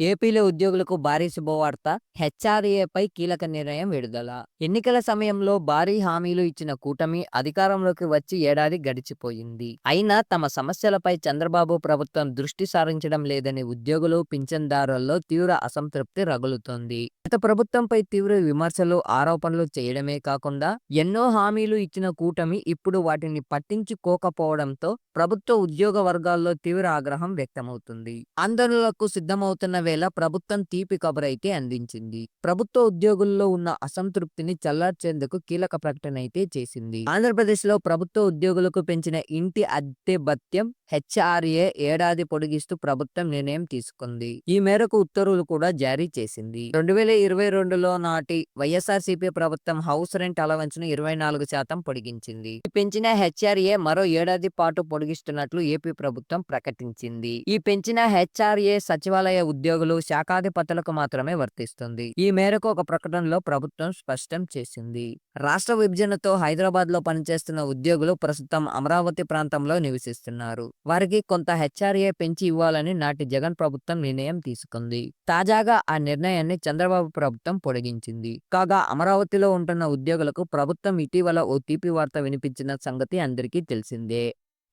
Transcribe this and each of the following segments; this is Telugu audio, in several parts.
ఏపీలో ఉద్యోగులకు భారీ శుభవార్త హెచ్ఆర్ఏపై కీలక నిర్ణయం విడుదల. ఎన్నికల సమయంలో భారీ హామీలు ఇచ్చిన కూటమి అధికారంలోకి వచ్చి ఏడాది గడిచిపోయింది. అయినా తమ సమస్యలపై చంద్రబాబు ప్రభుత్వం దృష్టి సారించడం లేదని ఉద్యోగులు పింఛన్దారుల్లో తీవ్ర అసంతృప్తి రగులుతోంది. గత ప్రభుత్వంపై తీవ్ర విమర్శలు ఆరోపణలు చేయడమే కాకుండా ఎన్నో హామీలు ఇచ్చిన కూటమి ఇప్పుడు వాటిని పట్టించుకోకపోవడంతో ప్రభుత్వ ఉద్యోగ వర్గాల్లో తీవ్ర ఆగ్రహం వ్యక్తమవుతుంది. ఆందోళనలకు సిద్ధమవుతున్న వేళ ప్రభుత్వం తీపి కబురైతే అందించింది. ప్రభుత్వ ఉద్యోగుల్లో ఉన్న అసంతృప్తిని చల్లార్చేందుకు కీలక ప్రకటన అయితే చేసింది. ఆంధ్రప్రదేశ్లో ప్రభుత్వ ఉద్యోగులకు పెంచిన ఇంటి అద్దె భత్యం హెచ్ఆర్ఏ ఏడాది పొడిగిస్తూ ప్రభుత్వం నిర్ణయం తీసుకుంది. ఈ మేరకు ఉత్తర్వులు కూడా జారీ చేసింది. రెండు వేల ఇరవై రెండులో నాటి వైఎస్ఆర్సీపీ ప్రభుత్వం హౌస్ రెంట్ అలవెన్స్ను ఇరవై నాలుగు శాతం పొడిగించింది. పెంచిన హెచ్ఆర్ఏ మరో ఏడాది పాటు పొడిగిస్తున్నట్లు ఏపీ ప్రభుత్వం ప్రకటించింది. ఈ పెంచిన హెచ్ఆర్ఏ సచివాలయ ఉద్యోగులు శాఖాధిపతులకు మాత్రమే వర్తిస్తుంది. ఈ మేరకు ఒక ప్రకటనలో ప్రభుత్వం స్పష్టం చేసింది. రాష్ట్ర విభజనతో హైదరాబాద్లో పనిచేస్తున్న ఉద్యోగులు ప్రస్తుతం అమరావతి ప్రాంతంలో నివసిస్తున్నారు. వారికి కొంత హెచ్ఆర్ఏ పెంచి ఇవ్వాలని నాటి జగన్ ప్రభుత్వం నిర్ణయం తీసుకుంది. తాజాగా ఆ నిర్ణయాన్ని చంద్రబాబు ప్రభుత్వం పొడిగించింది. కాగా అమరావతిలో ఉంటున్న ఉద్యోగులకు ప్రభుత్వం ఇటీవల ఓ తీపి వార్త వినిపించిన సంగతి అందరికీ తెలిసిందే.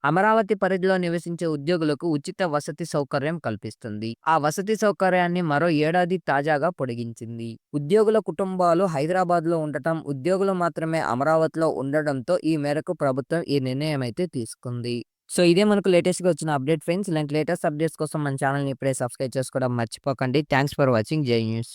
అమరావతి పరిధిలో నివసించే ఉద్యోగులకు ఉచిత వసతి సౌకర్యం కల్పిస్తుంది. ఆ వసతి సౌకర్యాన్ని మరో ఏడాది తాజాగా పొడిగించింది. ఉద్యోగుల కుటుంబాలు హైదరాబాద్లో ఉండటం ఉద్యోగులు మాత్రమే అమరావతిలో ఉండడంతో ఈ మేరకు ప్రభుత్వం ఈ నిర్ణయం అయితే తీసుకుంది. సో ఇదే మనకు లేటెస్ట్గా వచ్చిన అప్డేట్ ఫ్రెండ్స్. ఇలాంటి లేటెస్ట్ అప్డేట్స్ కోసం మన ఛానల్ని ఇప్పుడే సబ్స్క్రైబ్ చేసుకోవడం మర్చిపోకండి. Thanks for watching. Jai news.